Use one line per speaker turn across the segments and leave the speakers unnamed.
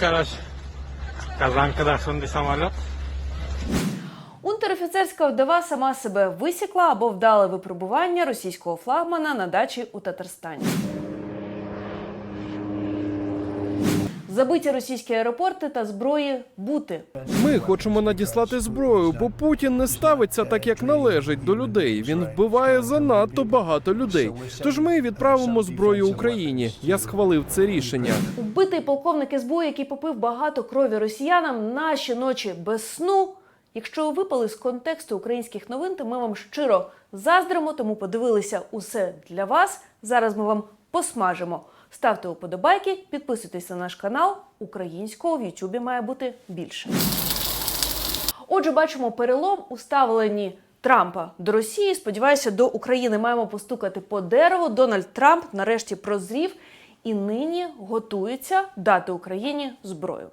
Короче, Казанка дошли самолет.
Унтер-офіцерська вдова сама себе висікла або вдала випробування російського флагмана на дачі у Татарстані. Забиті російські аеропорти та зброї бути.
Ми хочемо надіслати зброю, бо Путін не ставиться так, як належить до людей. Він вбиває занадто багато людей. Тож ми відправимо зброю Україні. Я схвалив це рішення.
Убитий полковник СБУ, який попив багато крові росіянам, наші ночі без сну. Якщо ви випали з контексту українських новин, то ми вам щиро заздримо, тому подивилися усе для вас. Зараз ми вам посмажимо. Ставте уподобайки, підписуйтесь на наш канал. Українського в Ютубі має бути більше. Отже, бачимо перелом у ставленні Трампа до Росії. Сподіваюся, до України маємо постукати по дереву. Дональд Трамп нарешті прозрів і нині готується дати Україні зброю.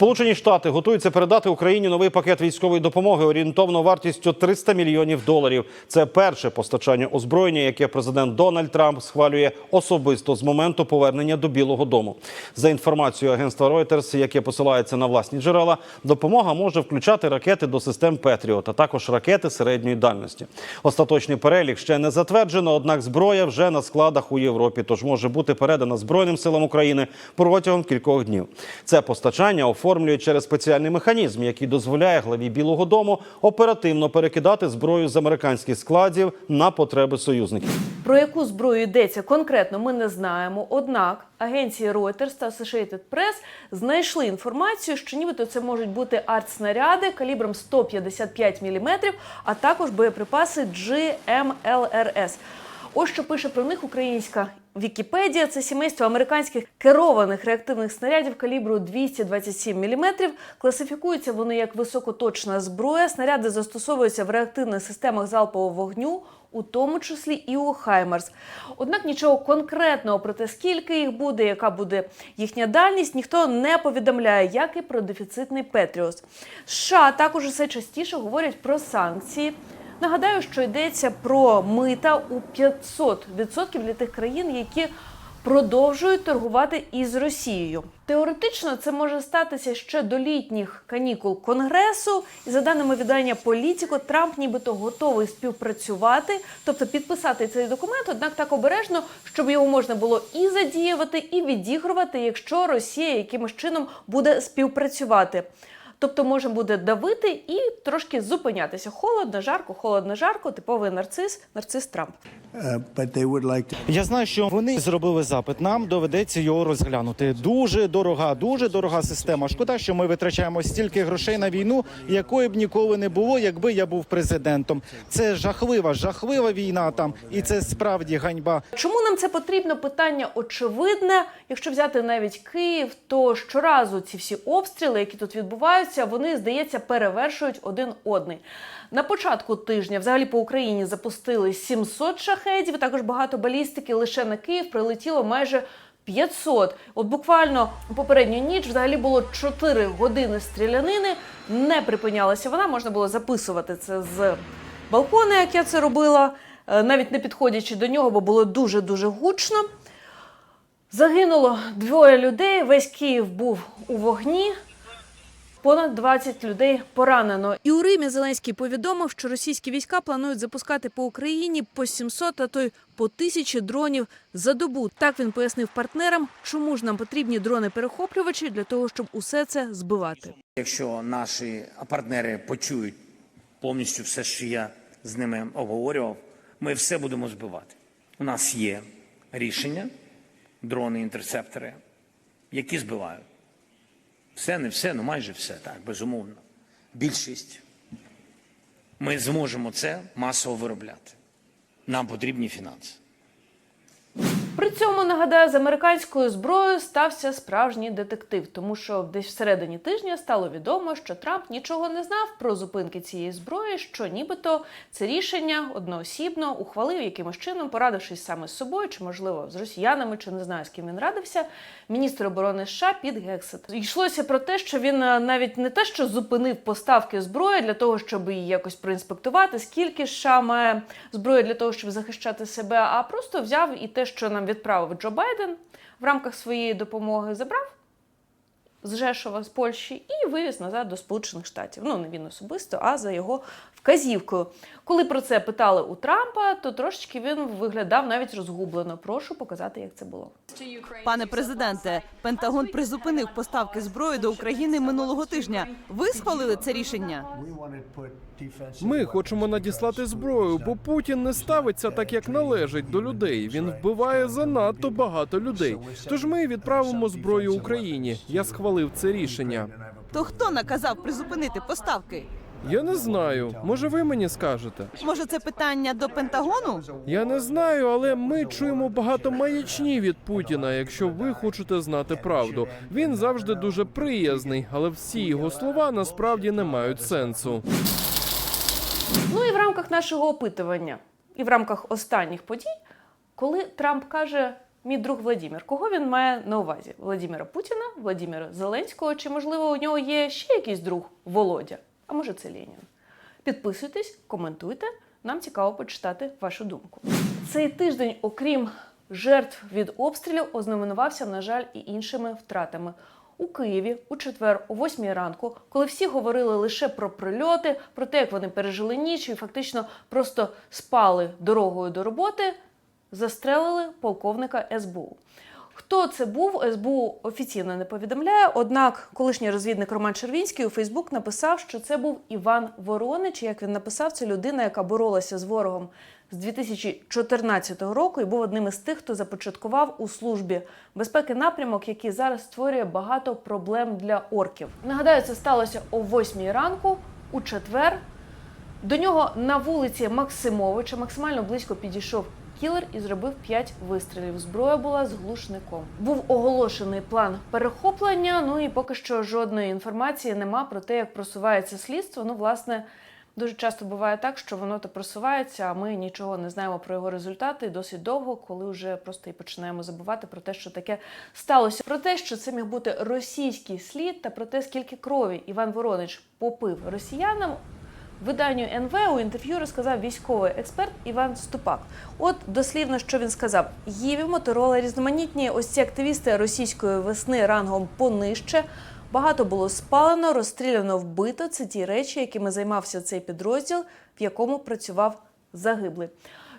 Сполучені Штати готуються передати Україні новий пакет військової допомоги орієнтовно вартістю 300 мільйонів доларів. Це перше постачання озброєння, яке президент Дональд Трамп схвалює особисто з моменту повернення до Білого Дому. За інформацією агентства Reuters, яке посилається на власні джерела, допомога може включати ракети до систем Петріот, а також ракети середньої дальності. Остаточний перелік ще не затверджено, однак зброя вже на складах у Європі, тож може бути передана Збройним силам України протягом кількох днів. Це постачання оформлюють через спеціальний механізм, який дозволяє главі Білого Дому оперативно перекидати зброю з американських складів на потреби союзників.
Про яку зброю йдеться конкретно, ми не знаємо. Однак агенції Reuters та Associated Press знайшли інформацію, що нібито це можуть бути артснаряди калібром 155 мм, а також боєприпаси GMLRS. Ось що пише про них українська Вікіпедія. Це сімейство американських керованих реактивних снарядів калібру 227 мм. Класифікуються вони як високоточна зброя. Снаряди застосовуються в реактивних системах залпового вогню, у тому числі і у Хаймарс. Однак нічого конкретного про те, скільки їх буде, яка буде їхня дальність, ніхто не повідомляє, як і про дефіцитний Петріос. США також все частіше говорять про санкції. Нагадаю, що йдеться про мита у 500% для тих країн, які продовжують торгувати із Росією. Теоретично це може статися ще до літніх канікул Конгресу. І за даними видання Політіко, Трамп нібито готовий співпрацювати, тобто підписати цей документ, однак так обережно, щоб його можна було і задіювати, і відігрувати, якщо Росія якимось чином буде співпрацювати. Тобто може буде давити і трошки зупинятися. Холодно, жарко, холодно, жарко, типовий нарцис, нарцис Трамп.
Uh, like to.
Я знаю, що вони зробили запит. Нам доведеться його розглянути. Дуже дорога, дуже дорога система. Шкода, що ми витрачаємо стільки грошей на війну, якої б ніколи не було, якби я був президентом. Це жахлива, жахлива війна там, і це справді ганьба.
Чому нам це потрібно? Питання очевидне. Якщо взяти навіть Київ, то щоразу ці всі обстріли, які тут відбуваються, вони здається перевершують один одний. На початку тижня, взагалі по Україні, запустили 700 шахедів. Також багато балістики. Лише на Київ прилетіло майже 500. От буквально попередню ніч взагалі було 4 години стрілянини. Не припинялася вона. Можна було записувати це з балкона, як я це робила, е, навіть не підходячи до нього, бо було дуже дуже гучно. Загинуло двоє людей. Весь Київ був у вогні. Понад 20 людей поранено. І у Римі Зеленський повідомив, що російські війська планують запускати по Україні по 700, а то й по тисячі дронів за добу. Так він пояснив партнерам, чому ж нам потрібні дрони-перехоплювачі для того, щоб усе це збивати.
Якщо наші партнери почують повністю все, що я з ними обговорював, ми все будемо збивати. У нас є рішення, дрони, інтерцептори, які збивають. Все, не все, ну майже все, так, безумовно. Більшість. Ми зможемо це масово виробляти. Нам потрібні фінанси.
Цьому нагадаю, з американською зброєю стався справжній детектив, тому що десь всередині тижня стало відомо, що Трамп нічого не знав про зупинки цієї зброї, що нібито це рішення одноосібно ухвалив якимось чином, порадившись саме з собою, чи можливо з росіянами, чи не знаю з ким він радився. Міністр оборони США Піт Гексет. Йшлося про те, що він е, навіть не те, що зупинив поставки зброї для того, щоб її якось проінспектувати, скільки США має зброї для того, щоб захищати себе, а просто взяв і те, що нам відправив Джо Байден в рамках своєї допомоги, забрав з Жешова з Польщі і вивіз назад до Сполучених Штатів. Ну не він особисто, а за його вказівкою. Коли про це питали у Трампа, то трошечки він виглядав навіть розгублено. Прошу показати, як це було.
Пане президенте, Пентагон призупинив поставки зброї до України минулого тижня. Ви схвалили це рішення?
Ми хочемо надіслати зброю, бо Путін не ставиться так, як належить до людей. Він вбиває занадто багато людей. Тож ми відправимо зброю Україні. Я схвалив це рішення.
То хто наказав призупинити поставки?
Я не знаю. Може, ви мені скажете?
Може, це питання до Пентагону?
Я не знаю, але ми чуємо багато маячні від Путіна. Якщо ви хочете знати правду, він завжди дуже приязний, але всі його слова насправді не мають сенсу.
Ну і в рамках нашого опитування, і в рамках останніх подій, коли Трамп каже. Мій друг Владимир, кого він має на увазі? Владимира Путіна, Владимира Зеленського, чи можливо у нього є ще якийсь друг Володя? А може це Ленін? Підписуйтесь, коментуйте. Нам цікаво почитати вашу думку. Цей тиждень, окрім жертв від обстрілів, ознаменувався, на жаль, і іншими втратами. У Києві у четвер, о 8 ранку, коли всі говорили лише про прильоти, про те, як вони пережили ніч і фактично просто спали дорогою до роботи, застрелили полковника СБУ. Хто це був, СБУ офіційно не повідомляє. Однак, колишній розвідник Роман Червінський у Фейсбук написав, що це був Іван Воронич. Як він написав, це людина, яка боролася з ворогом з 2014 року і був одним із тих, хто започаткував у службі безпеки напрямок, який зараз створює багато проблем для орків. Нагадаю, це сталося о 8 ранку у четвер. До нього на вулиці Максимовича максимально близько підійшов кілер і зробив 5 вистрілів. Зброя була з глушником. Був оголошений план перехоплення. Ну і поки що жодної інформації нема про те, як просувається слідство. Ну, власне, дуже часто буває так, що воно то просувається, а ми нічого не знаємо про його результати досить довго, коли вже просто і починаємо забувати про те, що таке сталося. Про те, що це міг бути російський слід, та про те, скільки крові Іван Воронич попив росіянам. Виданню НВ у інтерв'ю розказав військовий експерт Іван Ступак. От дослівно, що він сказав: їві моторола різноманітні ось ці активісти російської весни рангом понижче. Багато було спалено, розстріляно, вбито. Це ті речі, якими займався цей підрозділ, в якому працював загиблий.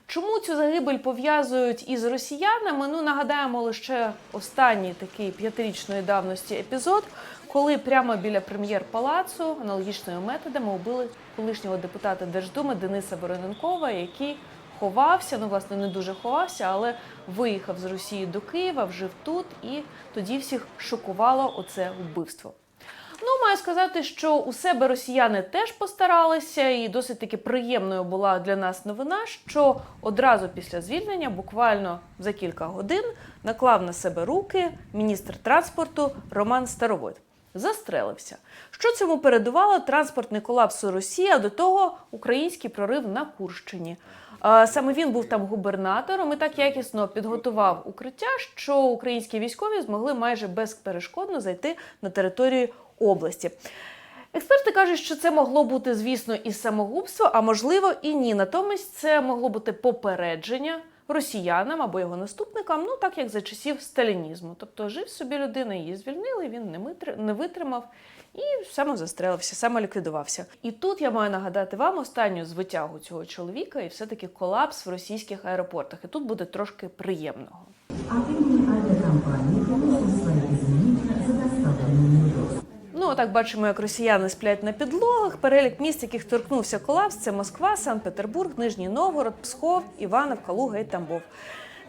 Чому цю загибель пов'язують із росіянами? Ну нагадаємо лише останній такий п'ятирічної давності епізод, коли прямо біля прем'єр-палацу аналогічними методами убили колишнього депутата Держдуми Дениса Вороненкова, який ховався. Ну, власне, не дуже ховався, але виїхав з Росії до Києва, вжив тут, і тоді всіх шокувало оце вбивство. Ну, маю сказати, що у себе росіяни теж постаралися, і досить таки приємною була для нас новина, що одразу після звільнення, буквально за кілька годин, наклав на себе руки міністр транспорту Роман Старовойт. Застрелився. Що цьому передувало транспортний колапс у Росії, а до того український прорив на Курщині. Саме він був там губернатором і так якісно підготував укриття, що українські військові змогли майже безперешкодно зайти на територію області. Експерти кажуть, що це могло бути, звісно, і самогубство, а можливо і ні. Натомість це могло бути попередження росіянам або його наступникам, ну так як за часів сталінізму. Тобто жив собі людина, її звільнили, він не витримав і самозастрелився, самоліквідувався. І тут я маю нагадати вам останню звитягу цього чоловіка і все-таки колапс в російських аеропортах. І тут буде трошки приємного. Ну, так бачимо, як росіяни сплять на підлогах. Перелік міст, яких торкнувся колапс, це Москва, Санкт-Петербург, Нижній Новгород, Псков, Іванов, Калуга і Тамбов.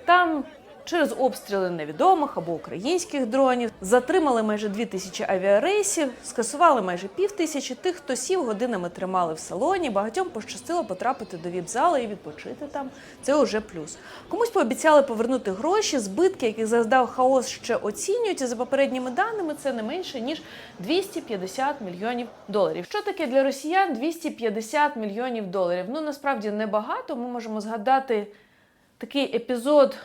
Там через обстріли невідомих або українських дронів затримали майже дві тисячі авіарейсів, скасували майже пів тисячі тих, хто сів годинами тримали в салоні. Багатьом пощастило потрапити до віп-зали і відпочити там. Це уже плюс. Комусь пообіцяли повернути гроші, збитки, яких заздав хаос, ще оцінюють. І за попередніми даними це не менше ніж 250 мільйонів доларів. Що таке для росіян 250 мільйонів доларів? Ну насправді небагато. Ми можемо згадати такий епізод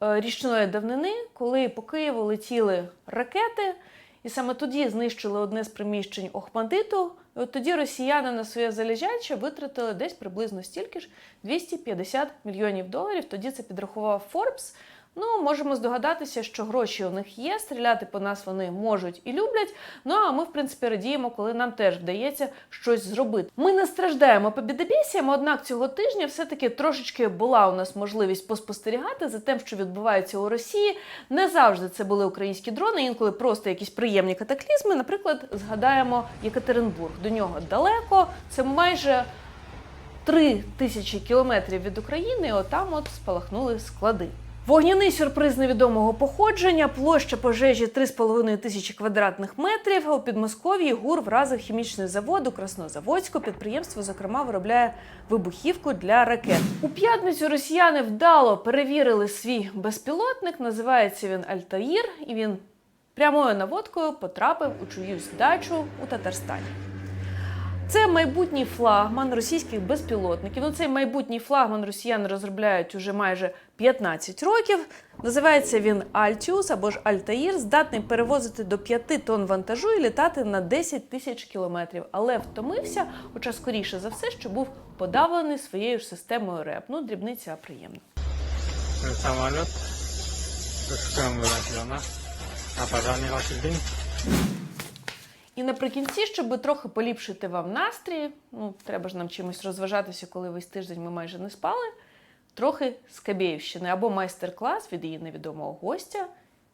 річної давнини, коли по Києву летіли ракети, і саме тоді знищили одне з приміщень Охмадиту. І от тоді росіяни на своє залежаче витратили десь приблизно стільки ж 250 мільйонів доларів. Тоді це підрахував Forbes. Ну, можемо здогадатися, що гроші у них є, стріляти по нас вони можуть і люблять. Ну а ми, в принципі, радіємо, коли нам теж вдається щось зробити. Ми не страждаємо побідобєсіям, однак цього тижня все-таки трошечки була у нас можливість поспостерігати за тим, що відбувається у Росії. Не завжди це були українські дрони, інколи просто якісь приємні катаклізми. Наприклад, згадаємо Єкатеринбург. До нього далеко. Це майже три тисячі кілометрів від України. Отам от спалахнули склади. Вогняний сюрприз невідомого походження, площа пожежі 3,5 тисячі квадратних метрів. У Підмосков'ї ГУР вразив хімічний завод у Краснозаводську. Підприємство, зокрема, виробляє вибухівку для ракет. У п'ятницю росіяни вдало перевірили свій безпілотник. Називається він Альтаїр, і він прямою наводкою потрапив у чиюсь дачу у Татарстані. Це майбутній флагман російських безпілотників. Ну, цей майбутній флагман росіяни розробляють уже майже 15 років. Називається він Альтіус або ж Альтаїр, здатний перевозити до 5 тонн вантажу і літати на 10 тисяч кілометрів. Але втомився, хоча скоріше за все, що був подавлений своєю ж системою РЕП. Ну, дрібниця а приємно.
Самолет. С кем вылетел, да? А пожарный ваш день?
І наприкінці, щоб трохи поліпшити вам настрій, ну треба ж нам чимось розважатися, коли весь тиждень ми майже не спали. Трохи Скабєївщини або майстер-клас від її невідомого гостя,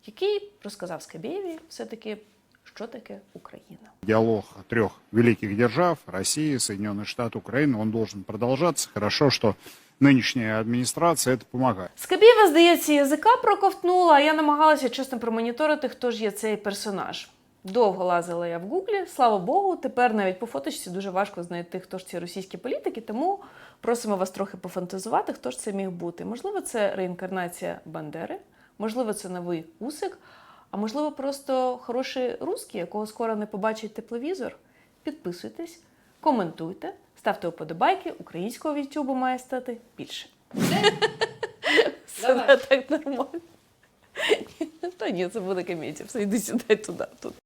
який розказав Скабєєві все-таки, що таке Україна.
диалог трех великих держав России, Соединенные Штаты, Украины, он должен продолжаться. Хорошо, что нынешняя администрация это помогает.
Скабєєва, здається, язика проковтнула, а я намагалася чесно промоніторити, хто ж є цей персонаж. Довго лазила я в гуглі. Слава Богу, тепер навіть по фоточці дуже важко знайти, хто ж ці російські політики, тому просимо вас трохи пофантазувати, хто ж це міг бути. Можливо, це реінкарнація Бандери, можливо, це новий Усик, а можливо, просто хороший русський, якого скоро не побачить тепловізор. Підписуйтесь, коментуйте, ставте вподобайки. Українського вітюбу має стати більше. Все так нормально. Та ні, це буде комедія. Все, йди сюди туди.